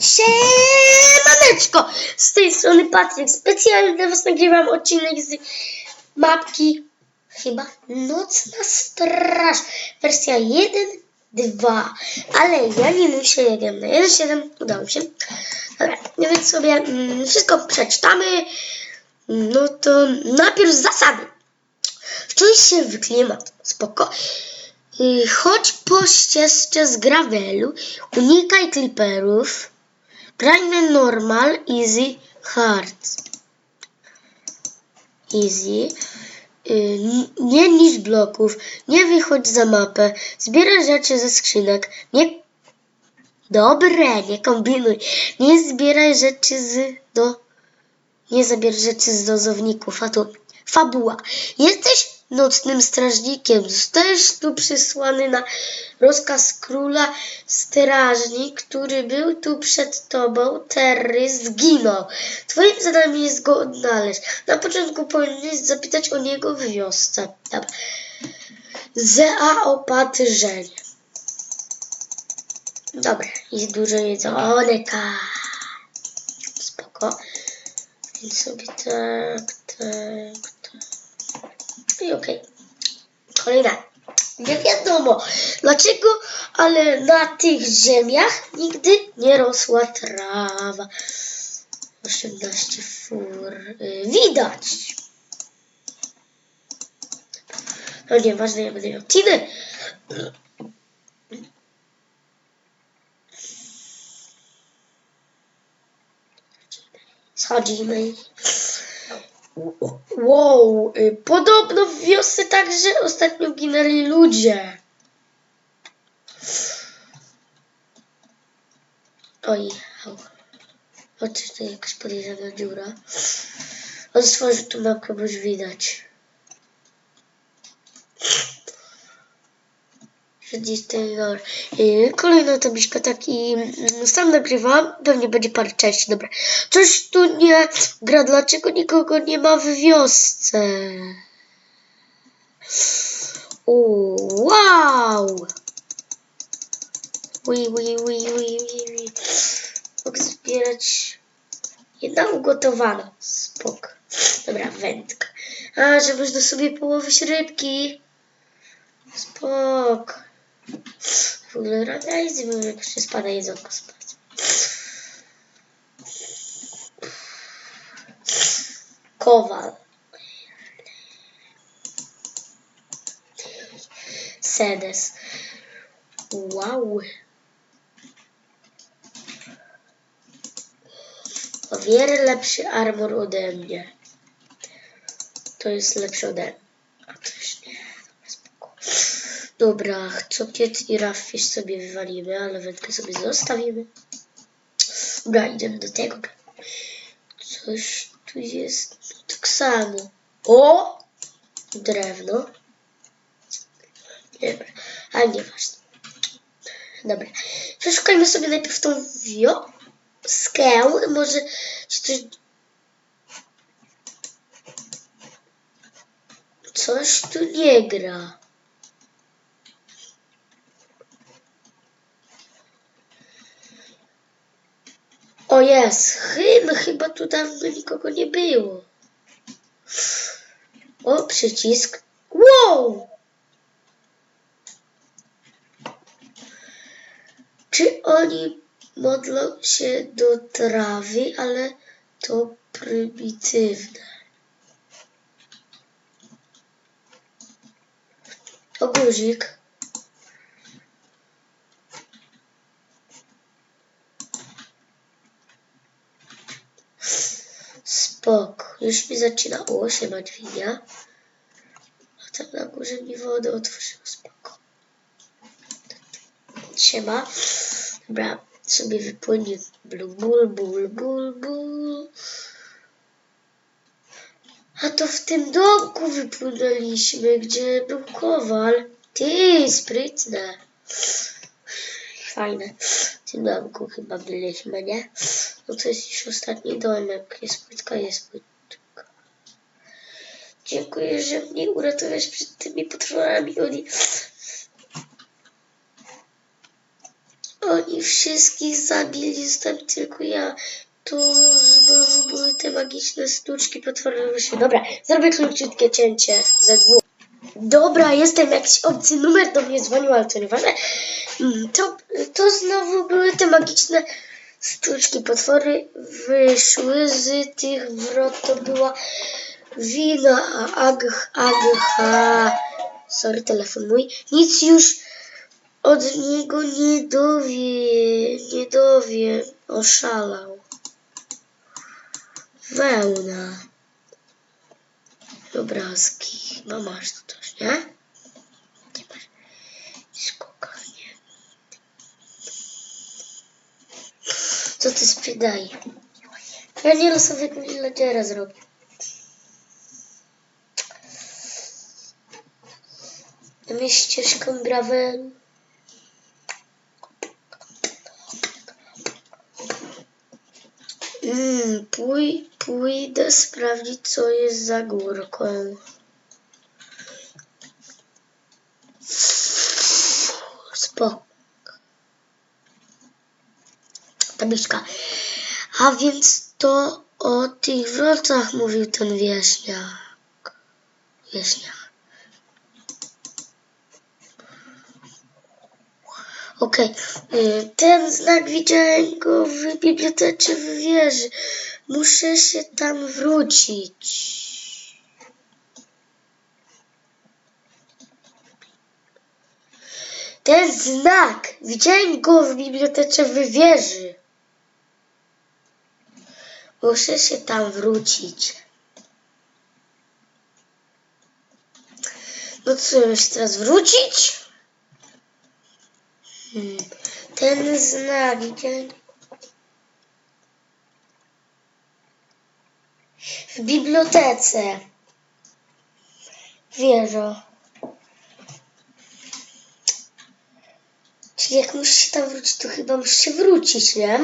Siemaneczko! Z tej strony Patryk. Specjalnie dla Was nagrywam odcinek z mapki chyba Nocna Straż. Wersja 1.2. Ale ja nie muszę 1 na 1.7. Udało mi się. Dobra, no więc sobie mm, wszystko przeczytamy. No to najpierw zasady. Wczuj się w klimat. Spoko. Y, Chodź po ścieżce z gravelu, unikaj clipperów, graj na normal, easy, hard. Easy. Y, Nie niż bloków, nie wychodź za mapę, zbieraj rzeczy ze skrzynek, nie... Dobre, nie kombinuj. Nie zbieraj rzeczy z... do... Nie zabierz rzeczy z dozowników, a tu fabuła. Jesteś nocnym strażnikiem. Zostajesz tu przysłany na rozkaz króla strażnik, który był tu przed tobą. Terry zginął. Twoim zadaniem jest go odnaleźć. Na początku powinieneś zapytać o niego w wiosce. Dobra. Zaopatrzenie. Dobra, jest dużo jedzonka. Spoko. Więc sobie tak, tak, I okej. Kolejna. Nie wiadomo dlaczego, ale na tych ziemiach nigdy nie rosła trawa. 18 fur. y, Widać. No nieważne, ja będę miał tiny. Schodzimy. Wow, y, podobno w wiosce także ostatnio ginęli ludzie. Oj, au. O, czy to jakaś podejrzana dziura? On stworzył tu mapkę, bo już widać. Y, Kolejna tabliczka, taki mm, sam nagrywam, pewnie będzie parę części, dobra. Coś tu nie gra, dlaczego nikogo nie ma w wiosce? O, wow! Ui, ui, ui, ui, ui. Mogę zbierać jedna ugotowana. Spok. Dobra, wędka. A, że można sobie połowić rybki. Spok. W ogóle bo jak jeszcze spada jedzonko spać. Kowal. Sedes. Wow. O wiele lepszy armor ode mnie. To jest lepszy ode mnie. A to już nie. Dobra, spoko. Dobra, cokiet i raffish sobie wywalimy, ale wędkę sobie zostawimy. Dobra, idziemy do tego. Coś tu jest tak samo. O! Drewno. Dobra, ale nieważne. Dobra. Przeszukajmy sobie najpierw tą wioskę. Może czy coś... Coś tu nie gra. O jest, chyba, chyba tu dawno nikogo nie było. O, przycisk. Wow! Czy oni modlą się do trawy, ale to prymitywne. O, guzik. Spok. Już mi zaczyna się martwienia. A tam na górze mi wodę otworzyło. Spoko. Siema. Dobra, sobie wypłynie blu, bul, bul, bul, bul. A to w tym domku wypłynęliśmy, gdzie był kowal. Ty, sprytne. Fajne. Tym domku chyba byliśmy, nie? No to jest już ostatni domek. Jest płytka, jest płytka. Dziękuję, że mnie uratowałeś przed tymi potworami. Oni... Oni wszystkich zabili, zostałem tylko ja. Tu znowu były te magiczne sztuczki, potworzyły się. Dobra, zrobię króciutkie cięcie ze dwóch. Dobra, jestem jakiś obcy numer do mnie dzwonił, ale to nieważne. To, to znowu były te magiczne sztuczki. Potwory wyszły z tych wrot. To była wina, agh, agha. Sorry, telefon mój. Nic już od niego nie dowie, nie dowie. Oszalał. Wełna. Obrazki. No masz tu coś, nie? Nie masz nie. Co ty sprzedaj? Ja nie losowego villagera zrobię. Tam ścieżką gravel. Mm, pój, pójdę sprawdzić, co jest za górką. Spoko. Tabliczka. A więc to o tych wrotach mówił ten wieśniak. Wieśniak. Okej, y, ten znak widziałem go w bibliotece w wieży. Muszę się tam wrócić. Ten znak! Widziałem go w bibliotece w wieży. Muszę się tam wrócić. No co, już teraz wrócić? Hmm. Ten znak, widziałem. W bibliotece. Wieża. Czyli jak muszę się tam wrócić, to chyba muszę się wrócić, nie?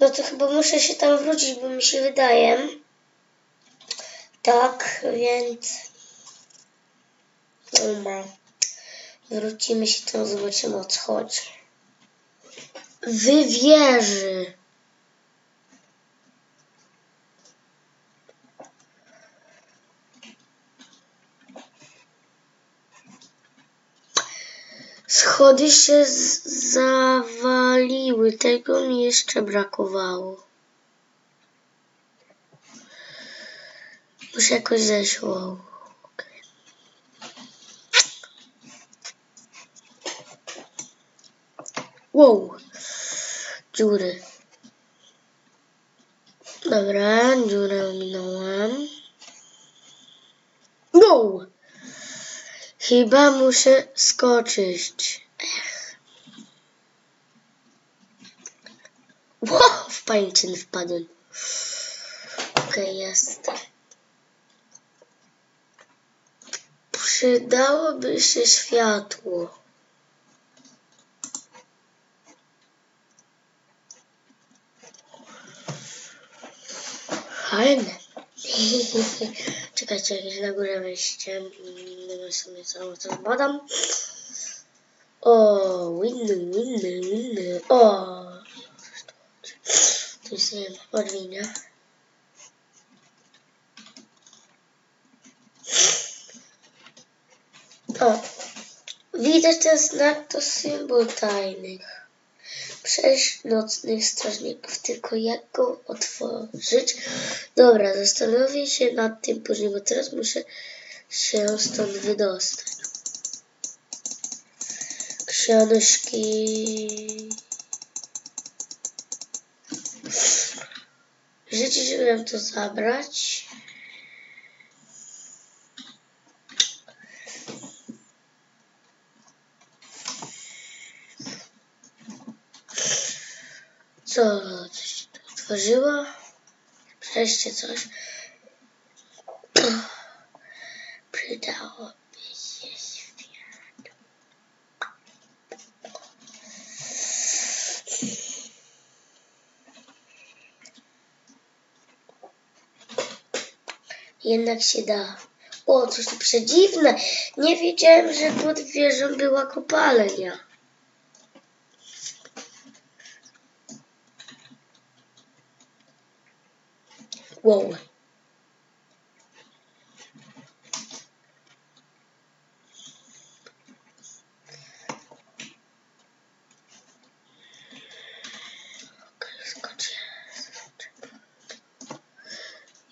No to chyba muszę się tam wrócić, bo mi się wydaje. Tak, więc... Dobra. Wrócimy się tam, zobaczymy o co chodzi. W Schody się zawaliły, tego mi jeszcze brakowało. Muszę jakoś zejść. Wow. Dziury. Dobra, dziurę ominąłem. Wow. Chyba muszę skoczyć. Ech. W pajęczyn wpadłem. Okej, jest. Przydałoby się światło. Fajne. Czekajcie, jakieś na górę wejście. Mm, sobie cały czas badam. O, winny, winny, winny. O, tu jest nie wiem, podwinia. O, widać ten znak to symbol tajnych. Sześć nocnych strażników, tylko jak go otworzyć? Dobra, zastanowię się nad tym później, bo teraz muszę się stąd wydostać. Książki. Życie, żebym to zabrać. Co ona coś tu stworzyła? Przejście coś. Przydałoby się światu. Jednak się da. O, coś tu przedziwne. Nie wiedziałem, że pod wieżą była kopalnia.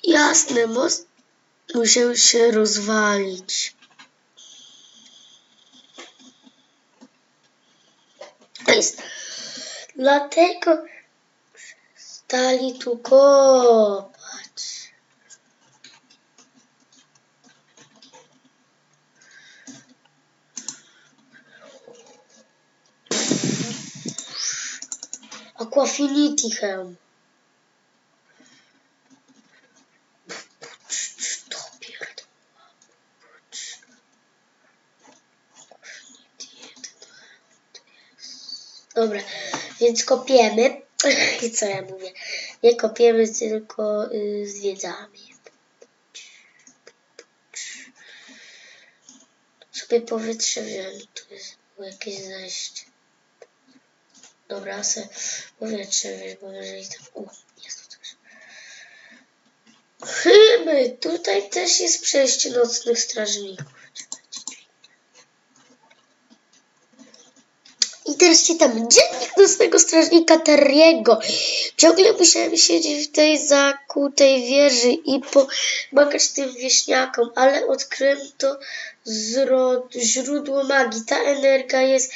Jasne, most musiał się rozwalić. Jest. Dlatego stali tu kopać. Aquafinity Helm. Dobra, więc kopiemy. I co ja mówię? Nie kopiemy, tylko y, zwiedzamy. Sobie powietrze wziąłem. Tu jest jakieś zejście. Dobra, se powietrze wziąć, bo jeżeli tam... O, jest tu coś. Chyba tutaj też jest przejście nocnych strażników. I teraz czytam dziennik nocnego strażnika Terriego. Ciągle musiałem siedzieć w tej zakutej wieży i pomagać tym wieśniakom, ale odkryłem to źródło magii. Ta energia jest,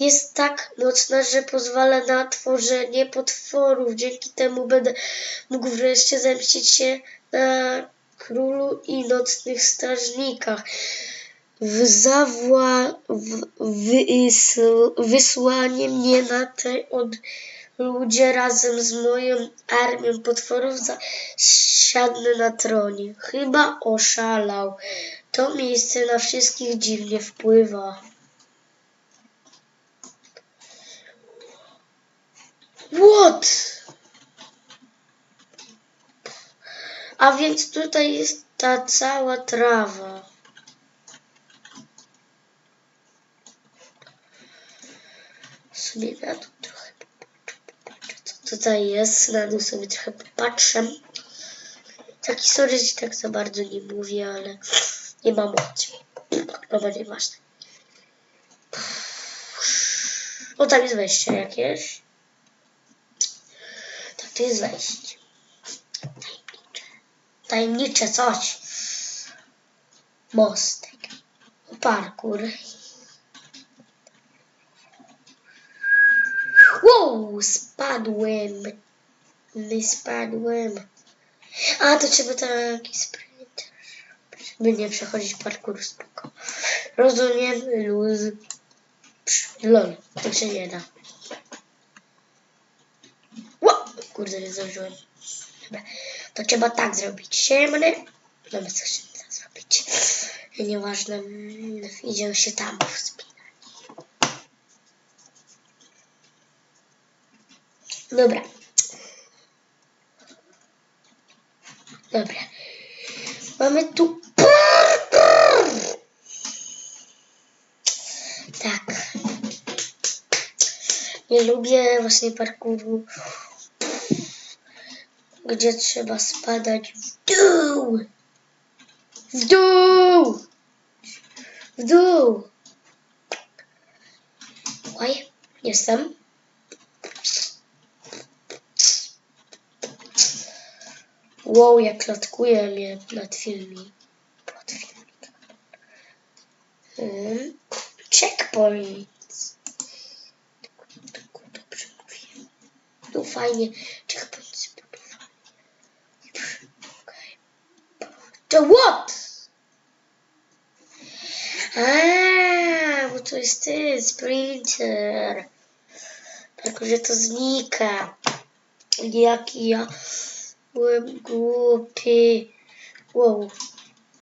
jest tak mocna, że pozwala na tworzenie potworów. Dzięki temu będę mógł wreszcie zemścić się na królu i nocnych strażnikach w zawła, w, wysł, wysłanie mnie na te od ludzie razem z moją armią potworów zasiadnę na tronie. Chyba oszalał. To miejsce na wszystkich dziwnie wpływa. What? A więc tutaj jest ta cała trawa. Dół trochę co tutaj jest. Na dół sobie trochę popatrzę. Sorry, że tak za bardzo nie mówię, ale nie mam opcji. Dobra, nieważne. O, tam jest wejście jakieś. Tak, to jest wejście. Tajemnicze. Tajemnicze coś. Mostek. Parkour. Spadłem. Nie spadłem. A, to trzeba taki sprint. Żeby nie przechodzić parkour spoko. Rozumiem, luz. Lol, to się nie da. Ło! Kurde, nie zdążyłem. Dobra, to trzeba tak zrobić. Siemny. Dobra, co się da zrobić. Nieważne, idziemy się tam wspinać. Dobra. Dobra. Mamy tu. Tak. Nie lubię właśnie parkouru, gdzie trzeba spadać w dół. W dół. W dół. Oj, jestem. Wow, jak klatkuje mnie nad filmik. Pod filmik. Hmm. Checkpoint. Dobrze mówię. No fajnie. Checkpoint. Okej. To what? A, bo to jest ty, sprinter. Tylko, że to znika. Jaki ja would go pay. Whoa.